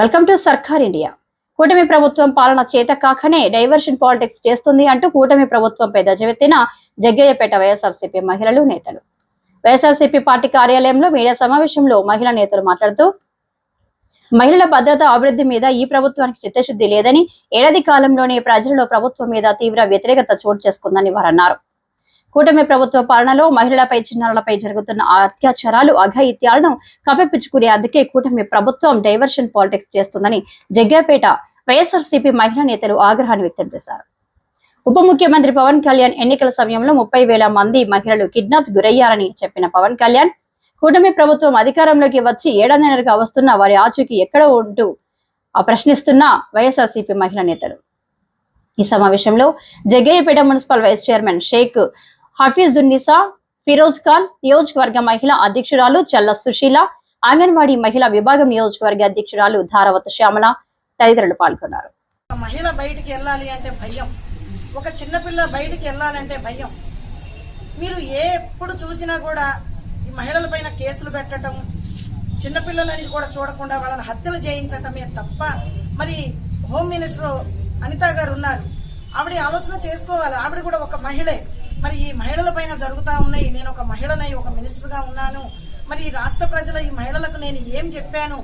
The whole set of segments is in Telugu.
వెల్కమ్ టు సర్కార్ ఇండియా. కూటమి ప్రభుత్వం పాలన చేత కాకనే డైవర్షన్ పాలిటిక్స్ చేస్తుంది అంటూ కూటమి ప్రభుత్వంపై దజవెత్తిన జగ్గయ్యపేట వైఎస్ఆర్సీపీ మహిళలు నేతలు. వైఎస్ఆర్సీపీ పార్టీ కార్యాలయంలో మీడియా సమావేశంలో మహిళా నేతలు మాట్లాడుతూ మహిళల భద్రత అభివృద్ధి మీద ఈ ప్రభుత్వానికి చిత్తశుద్ధి లేదని ఏడాది కాలంలోనే ప్రజలలో ప్రభుత్వం మీద తీవ్ర వ్యతిరేకత చోటు చేసుకుందని వారు అన్నారు కూటమి ప్రభుత్వ పాలనలో మహిళలపై చిన్నారులపై జరుగుతున్న అత్యాచారాలు అఘాయిత్యాలను కప్పిపుచ్చుకునే అందుకే కూటమి ప్రభుత్వం డైవర్షన్ పాలిటిక్స్ చేస్తుందని జగ్గాపేట వైఎస్ఆర్సీపీ మహిళా నేతలు ఆగ్రహాన్ని వ్యక్తం చేశారు. ఉప ముఖ్యమంత్రి పవన్ కళ్యాణ్ ఎన్నికల సమయంలో ముప్పై వేల మంది మహిళలు కిడ్నాప్ గురయ్యారని చెప్పిన పవన్ కళ్యాణ్ కూటమి ప్రభుత్వం అధికారంలోకి వచ్చి ఏడాదిన్నరగా వస్తున్న వారి ఆచూకీ ఎక్కడ ఉంటూ ఆ ప్రశ్నిస్తున్న వైఎస్ఆర్సీపీ మహిళా నేతలు. ఈ సమావేశంలో Jaggayyapeta municipal vice chairman Sheikh Hafeezunnisa Feroz Khan నియోజకవర్గ మహిళా అధ్యక్షురాలు చల్ల సుశీల అంగన్వాడీ మహిళా విభాగం నియోజకవర్గ అధ్యక్షురాలు ధారవత శ్యామల తదితరులు పాల్గొన్నారు. ఒక మహిళ బయటికి వెళ్ళాలి అంటే భయం. ఒక చిన్నపిల్ల బయటికి వెళ్ళాలంటే భయం. మీరు ఏ ఎప్పుడు చూసినా కూడా ఈ మహిళల పైన కేసులు పెట్టడం చిన్నపిల్లలని కూడా చూడకుండా వాళ్ళని హత్యలు చేయించటమే తప్ప మరి హోమ్ మినిస్టర్ అనిత గారు ఉన్నారు. ఆవిడ ఆలోచన చేసుకోవాలి. ఆవిడ కూడా ఒక మహిళే. మరి ఈ మహిళల పైన జరుగుతూ ఉన్నాయి. నేను ఒక మహిళనై ఒక మినిస్టర్గా ఉన్నాను. మరి ఈ రాష్ట్ర ప్రజల ఈ మహిళలకు నేను ఏం చెప్పాను?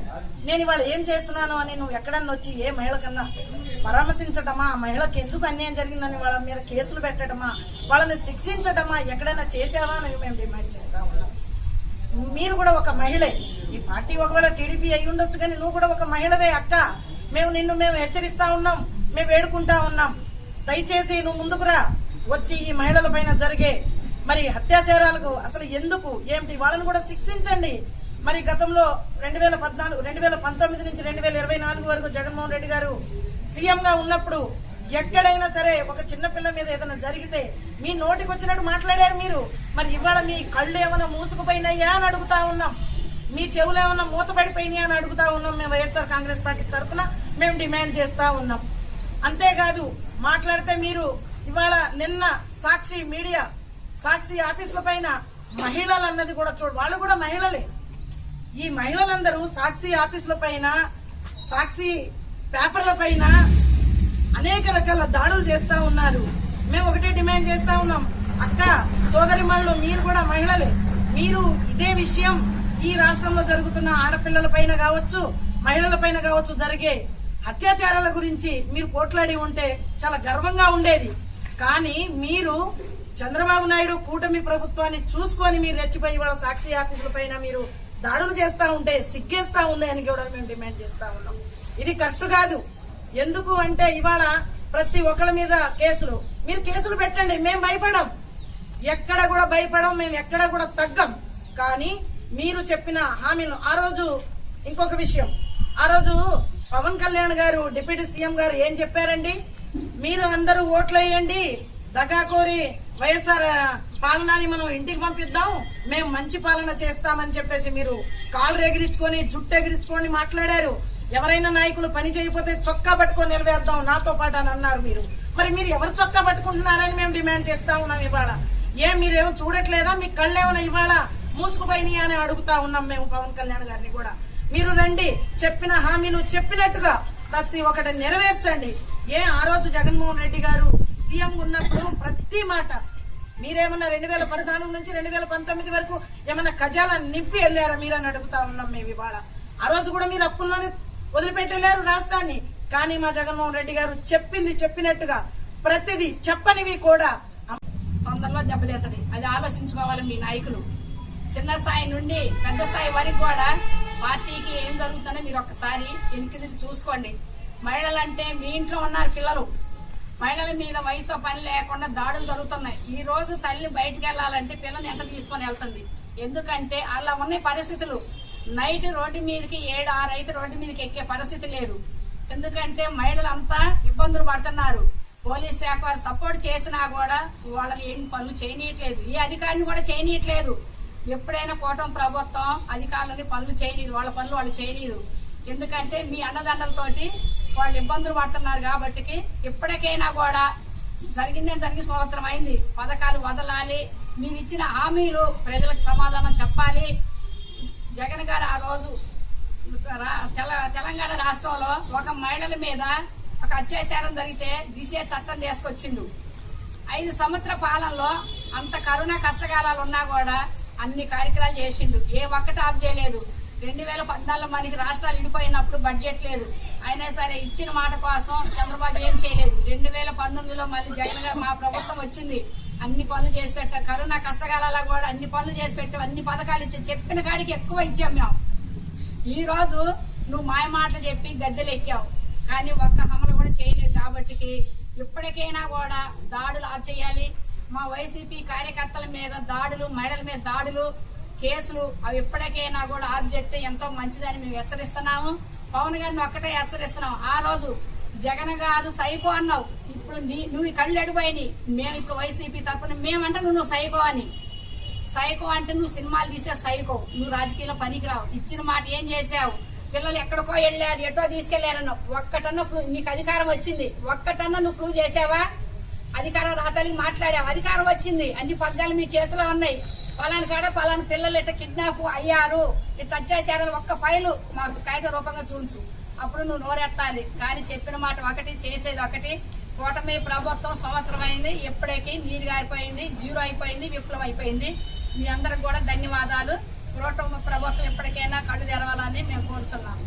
నేను ఇవాళ ఏం చేస్తున్నాను అని నువ్వు ఎక్కడన్నా వచ్చి ఏ మహిళ కన్నా పరామర్శించటమా? ఆ మహిళకు ఎందుకు అన్యాయం జరిగిందని వాళ్ళ మీద కేసులు పెట్టడమా వాళ్ళని శిక్షించటమా? ఎక్కడైనా చేసావా అని మేము డిమాండ్ చేస్తా ఉన్నాం. మీరు కూడా ఒక మహిళే. ఈ పార్టీ ఒకవేళ టీడీపీ అయి ఉండొచ్చు కానీ నువ్వు కూడా ఒక మహిళవే అక్క. మేము నిన్ను మేము హెచ్చరిస్తా ఉన్నాం. మేము వేడుకుంటా ఉన్నాం. దయచేసి నువ్వు ముందుకురా వచ్చి ఈ మహిళల పైన జరిగే మరి అత్యాచారాలకు అసలు ఎందుకు ఏమిటి? వాళ్ళని కూడా శిక్షించండి. మరి గతంలో రెండు వేల పద్నాలుగు రెండు వేల పంతొమ్మిది నుంచి రెండు వేల ఇరవై నాలుగు వరకు జగన్మోహన్ రెడ్డి గారు సీఎంగా ఉన్నప్పుడు ఎక్కడైనా సరే ఒక చిన్నపిల్ల మీద ఏదైనా జరిగితే మీ నోటికి వచ్చినట్టు మాట్లాడారు మీరు. మరి ఇవాళ మీ కళ్ళు ఏమైనా మూసుకుపోయినాయా అని అడుగుతా ఉన్నాం. మీ చెవులు ఏమైనా మూతపడిపోయినాయా అని అడుగుతా ఉన్నాం మేము వైఎస్ఆర్ కాంగ్రెస్ పార్టీ తరఫున. మేము డిమాండ్ చేస్తూ ఉన్నాం. అంతేకాదు మాట్లాడితే మీరు ఇవాళ నిన్న సాక్షి మీడియా సాక్షి ఆఫీసుల పైన మహిళలు అన్నది కూడా చూడు వాళ్ళు కూడా మహిళలే. ఈ మహిళలందరూ సాక్షి ఆఫీసుల పైన సాక్షి పేపర్ల పైన అనేక రకాల దాడులు చేస్తూ ఉన్నారు. మేము ఒకటే డిమాండ్ చేస్తూ ఉన్నాం. అక్క సోదరి మీరు కూడా మహిళలే. మీరు ఇదే విషయం ఈ రాష్ట్రంలో జరుగుతున్న ఆడపిల్లల పైన కావచ్చు మహిళల పైన కావచ్చు జరిగే అత్యాచారాల గురించి మీరు పోట్లాడి ఉంటే చాలా గర్వంగా ఉండేది. కానీ మీరు చంద్రబాబు నాయుడు కూటమి ప్రభుత్వాన్ని చూసుకొని మీరు రెచ్చిపోయి వాళ్ళ సాక్షి ఆఫీసుల పైన మీరు దాడులు చేస్తా ఉంటే సిగ్గేస్తా ఉంది అని కూడా మేము డిమాండ్ చేస్తా ఉన్నాం. ఇది కరెక్ట్ కాదు. ఎందుకు అంటే ఇవాళ ప్రతి ఒక్కళ్ళ మీద కేసులు. మీరు కేసులు పెట్టండి మేము భయపడం. ఎక్కడ కూడా భయపడం మేము ఎక్కడ కూడా తగ్గం. కానీ మీరు చెప్పిన హామీలు ఆ రోజు ఇంకొక విషయం. ఆ రోజు పవన్ కళ్యాణ్ గారు డిప్యూటీ సీఎం గారు ఏం చెప్పారండి? మీరు అందరూ ఓట్లు వేయండి దగా కోరి వైఎస్ఆర్ పాలనని మనం ఇంటికి పంపిద్దాం. మేము మంచి పాలన చేస్తామని చెప్పేసి మీరు కాళ్ళు ఎగిరించుకొని జుట్టు ఎగిరించుకొని మాట్లాడారు. ఎవరైనా నాయకులు పని చేయకపోతే చొక్కా పట్టుకొని నిలవేద్దాం. నాతో పాటు అని అన్నారు మీరు. మరి మీరు ఎవరు చొక్కా పట్టుకుంటున్నారని మేము డిమాండ్ చేస్తా ఉన్నాం ఇవాళ. ఏం మీరేమో చూడట్లేదా? మీ కళ్ళు ఏమైనా ఇవాళ మూసుకుపోయినాయి అని అడుగుతా ఉన్నాం మేము పవన్ కళ్యాణ్ గారిని కూడా. మీరు రండి. చెప్పిన హామీలు చెప్పినట్టుగా ప్రతి ఒక్కటి నెరవేర్చండి. ఏ ఆ రోజు జగన్మోహన్ రెడ్డి గారు సీఎం ఉన్నప్పుడు ప్రతి మాట మీరేమన్నా రెండు వేల పద్నాలుగు నుంచి రెండు వేల పంతొమ్మిది వరకు ఏమన్నా ఖజానా నింపి వెళ్ళారా మీరని అడుగుతా ఉన్నాం మేము ఇవాళ. ఆ రోజు కూడా మీరు అప్పుల్లోనే వదిలిపెట్టలేరు రాష్ట్రాన్ని కానీ మా జగన్మోహన్ రెడ్డి గారు చెప్పింది చెప్పినట్టుగా ప్రతిదీ చెప్పనివి కూడా. తొందరలో దెబ్బతింటది అది ఆలోచించుకోవాలి మీ నాయకులు. చిన్న స్థాయి నుండి పెద్ద స్థాయి వరకు కూడా పార్టీకి ఏం జరుగుతుందో మీరు ఒక్కసారి వెనుక చూసుకోండి. మహిళలు అంటే మీ ఇంట్లో ఉన్నారు పిల్లలు. మహిళల మీద వయసుతో పని లేకుండా దాడులు జరుగుతున్నాయి. ఈ రోజు తల్లి బయటికి వెళ్ళాలంటే పిల్లల్ని ఎంత తీసుకొని వెళ్తుంది. ఎందుకంటే అలా ఉన్న పరిస్థితులు. నైట్ రోడ్డు మీదకి ఏడు ఆరు అయితే రోడ్డు మీదకి ఎక్కే పరిస్థితి లేదు. ఎందుకంటే మహిళలు అంతా ఇబ్బందులు పడుతున్నారు. పోలీస్ శాఖ సపోర్ట్ చేసినా కూడా వాళ్ళని ఏం పనులు చేయనీయట్లేదు. ఈ అధికారిని కూడా చేయనీయట్లేదు. ఎప్పుడైనా కూటమి ప్రభుత్వం అధికారులని పనులు చేయనీరు వాళ్ళ పనులు వాళ్ళు చేయనీరు ఎందుకంటే మీ అన్నదండలతోటి వాళ్ళు ఇబ్బందులు పడుతున్నారు కాబట్టి ఇప్పటికైనా కూడా జరిగిందని జరిగి సంవత్సరం అయింది. పథకాలు వదలాలి. మీరు ఇచ్చిన హామీలు ప్రజలకు సమాధానం చెప్పాలి. జగన్ గారు ఆ రోజు తెల- తెలంగాణ రాష్ట్రంలో ఒక మహిళల మీద ఒక అత్యాచారం జరిగితే దిశే చట్టం తీసుకొచ్చిండు. ఐదు సంవత్సర పాలనలో అంత కరోనా కష్టకాలాలు ఉన్నా కూడా అన్ని కార్యక్రమాలు చేసిండు. ఏ ఒక్కటి ఆఫ్ చేయలేదు. రెండు వేల పద్నాలుగు మనకి రాష్ట్రాలు విడిపోయినప్పుడు బడ్జెట్ లేదు. అయినా సరే ఇచ్చిన మాట కోసం చంద్రబాబు ఏం చేయలేదు. రెండు వేల పంతొమ్మిదిలో మళ్ళీ జగన్ గారు మా ప్రభుత్వం వచ్చింది. అన్ని పనులు చేసి పెట్టాం కరోనా కష్టకాలలో కూడా అన్ని పనులు చేసి పెట్టాం అన్ని పథకాలు ఇచ్చాం చెప్పిన కాడికి ఎక్కువ ఇచ్చాం మేము. ఈరోజు నువ్వు మాయ మాటలు చెప్పి గద్దెలు ఎక్కావు. కానీ ఒక్క అమలు కూడా చేయలేదు కాబట్టి ఇప్పటికైనా కూడా దాడులు ఆఫ్ చేయాలి. మా వైసీపీ కార్యకర్తల మీద దాడులు మహిళల మీద దాడులు కేసులు అవి ఎప్పటికైనా కూడా ఆఫ్ చేస్తే ఎంతో మంచిదని మేము హెచ్చరిస్తున్నాము. పవన్ గారిని ఒక్కటే హెచ్చరిస్తున్నాం. ఆ రోజు జగన్ గారు సైకో అన్నావు. ఇప్పుడు నీ నువ్వు కళ్ళు అడిపోయినాయి మేము ఇప్పుడు వైసీపీ తరపున మేమంటే నువ్వు సైకో అని. సైకో అంటే నువ్వు సినిమాలు తీసే సైకో. నువ్వు రాజకీయంలో పనికిరావు. ఇచ్చిన మాట ఏం చేసావు? పిల్లలు ఎక్కడికో వెళ్ళారు ఎటో తీసుకెళ్ళారన్నావు ఒక్కటన్నా నీకు అధికారం వచ్చింది. ఒక్కటన్నా నువ్వు ప్రూవ్ చేసావా? అధికారం రాతలికి మాట్లాడావు. అధికారం వచ్చింది. అన్ని పగ్గాలు మీ చేతిలో ఉన్నాయి. పలాని కాడ పలాని పిల్లలు ఇట్లా కిడ్నాప్ అయ్యారు. ఇట్లా వచ్చేసారని ఒక్క ఫైలు మాకు కాగిత రూపంగా చూంచు అప్పుడు నువ్వు నోరెత్తాలి. కానీ చెప్పిన మాట ఒకటి చేసేది ఒకటి. కూటమి ప్రభుత్వం సంవత్సరం అయింది ఎప్పటికీ నీరు గారిపోయింది జీరో అయిపోయింది విప్లవం అయిపోయింది. మీ అందరికి కూడా ధన్యవాదాలు. కూటమి ప్రభుత్వం ఎప్పటికైనా కళ్ళు తెరవాలని మేము కోరుచున్నాము.